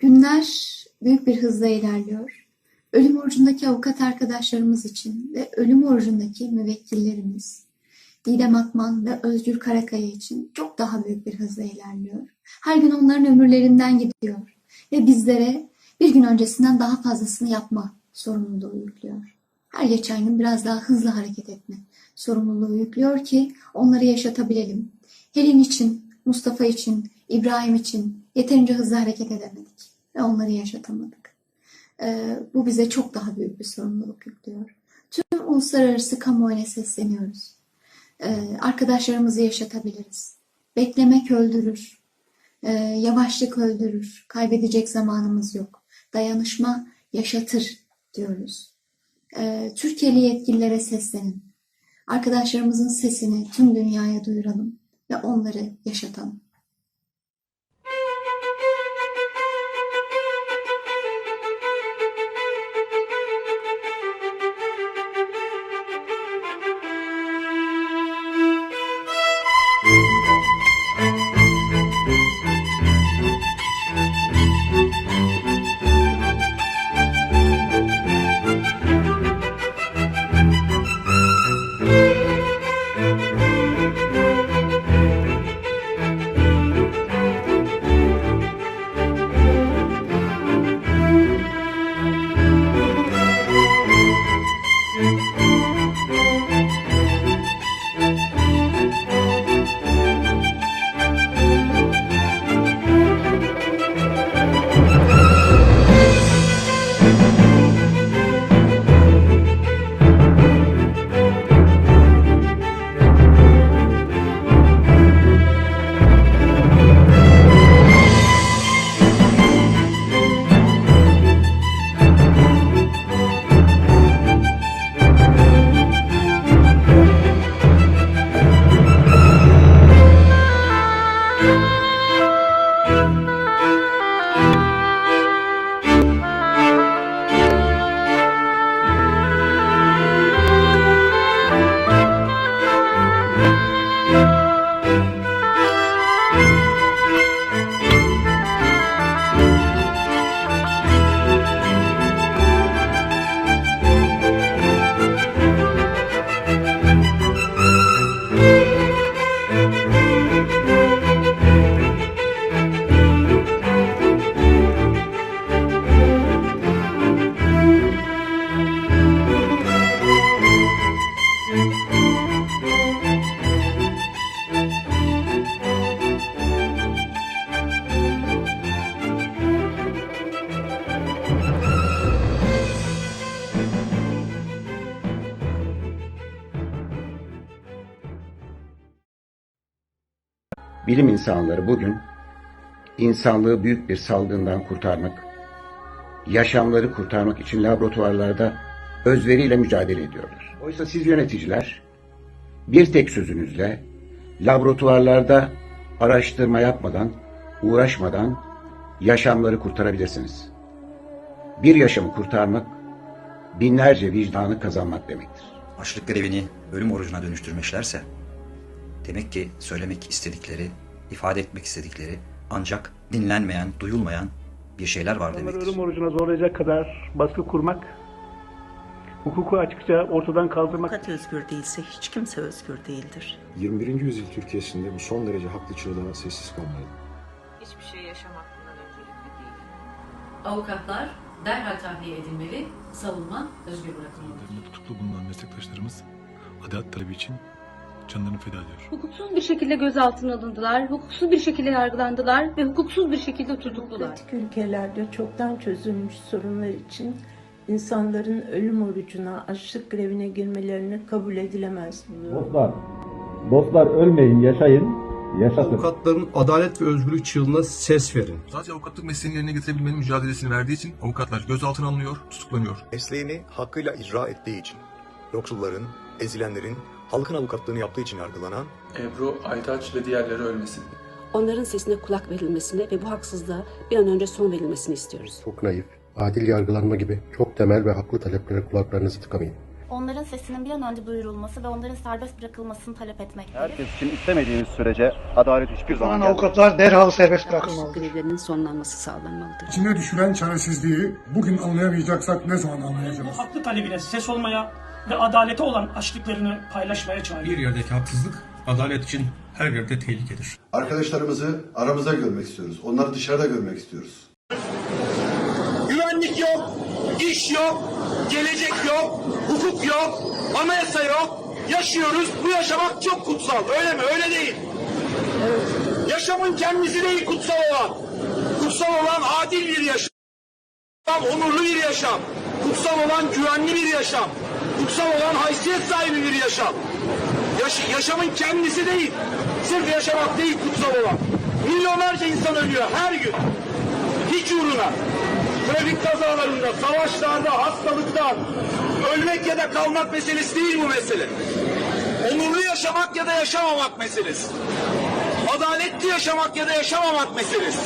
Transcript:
Günler büyük bir hızla ilerliyor. Ölüm orucundaki avukat arkadaşlarımız için ve ölüm orucundaki müvekkillerimiz Didem Akman ve Özgür Karakaya için çok daha büyük bir hızla ilerliyor. Her gün onların ömürlerinden gidiyor ve bizlere bir gün öncesinden daha fazlasını yapma sorumluluğu yüklüyor. Her geçen gün biraz daha hızlı hareket etme sorumluluğu yüklüyor ki onları yaşatabilelim. Helin için, Mustafa için, İbrahim için yeterince hızlı hareket edemedik ve onları yaşatamadık. Ee, bu bize çok daha büyük bir sorumluluk yüklüyor. Tüm uluslararası kamuoyuna sesleniyoruz. Ee, arkadaşlarımızı yaşatabiliriz. Beklemek öldürür. Ee, yavaşlık öldürür. Kaybedecek zamanımız yok. Dayanışma yaşatır diyoruz. Ee, Türkiye'li yetkililere seslenin. Arkadaşlarımızın sesini tüm dünyaya duyuralım ve onları yaşatalım. Bilim insanları bugün insanlığı büyük bir salgından kurtarmak, yaşamları kurtarmak için laboratuvarlarda özveriyle mücadele ediyorlar. Oysa siz yöneticiler bir tek sözünüzle laboratuvarlarda araştırma yapmadan, uğraşmadan yaşamları kurtarabilirsiniz. Bir yaşamı kurtarmak binlerce vicdanı kazanmak demektir. açlık grevini ölüm orucuna dönüştürmüşlerse demek ki söylemek istedikleri, ifade etmek istedikleri ancak dinlenmeyen, duyulmayan bir şeyler var demektir. ölüm orucuna zorlayacak kadar baskı kurmak, hukuku açıkça ortadan kaldırmak Avukat özgür değilse hiç kimse özgür değildir. 21. yüzyıl Türkiye'sinde bu son derece haklı çığlığa sessiz kalmalı. hiçbir şey yaşamak bundan öncelikli değil. Avukatlar derhal tahliye edilmeli, savunma özgür bırakılmalı. Tutuklu bulunan meslektaşlarımız adalet talebi için canlarını feda ediyor. Hukuksuz bir şekilde gözaltına alındılar, hukuksuz bir şekilde yargılandılar ve hukuksuz bir şekilde tutuklular. Demokratik ülkelerde çoktan çözülmüş sorunlar için insanların ölüm orucuna, açlık grevine girmelerini kabul edilemez buluyorum. Dostlar, dostlar ölmeyin, yaşayın, yaşatın. Avukatların adalet ve özgürlük çığlığına ses verin. Sadece avukatlık mesleğini yerine getirebilmenin mücadelesini verdiği için avukatlar gözaltına alınıyor, tutuklanıyor. Mesleğini hakkıyla icra ettiği için, yoksulların, ezilenlerin, halkın avukatlığını yaptığı için yargılanan, Ebru, Aytaç ve diğerleri ölmesin. Onların sesine kulak verilmesini ve bu haksızlığa bir an önce son verilmesini istiyoruz. Çok naif, adil yargılanma gibi çok temel ve haklı taleplere kulaklarınızı tıkamayın. onların sesinin bir an önce duyurulması ve onların serbest bırakılmasını talep etmekteyiz. Herkes için istemediğimiz sürece adalet hiçbir zaman gelmez. avukatlar derhal serbest bırakılmalıdır. Grevlerinin sonlanması sağlanmalıdır. İçine düşüren çaresizliği bugün anlayamayacaksak ne zaman anlayacağız? Haklı talebine ses olmaya ve adalete olan açlıklarını paylaşmaya çağırıyor. Bir yerdeki haksızlık adalet için her yerde tehlikedir. Arkadaşlarımızı aramızda görmek istiyoruz. Onları dışarıda görmek istiyoruz. Güvenlik yok, iş yok, gelecek yok, hukuk yok, anayasa yok. Yaşıyoruz. Bu yaşamak çok kutsal. Öyle mi? Öyle değil. Yaşamın kendisi değil kutsal olan. Kutsal olan adil bir yaşam. Onurlu bir yaşam. Kutsal olan güvenli bir yaşam. Kutsal olan haysiyet sahibi bir yaşam. Yaş- yaşamın kendisi değil. Sırf yaşamak değil kutsal olan. Milyonlarca insan ölüyor her gün. Hiç uğruna. Trafik kazalarında, savaşlarda, hastalıkta ölmek ya da kalmak meselesi değil bu mesele. Onurlu yaşamak ya da yaşamamak meselesi. Adaletli yaşamak ya da yaşamamak meselesi.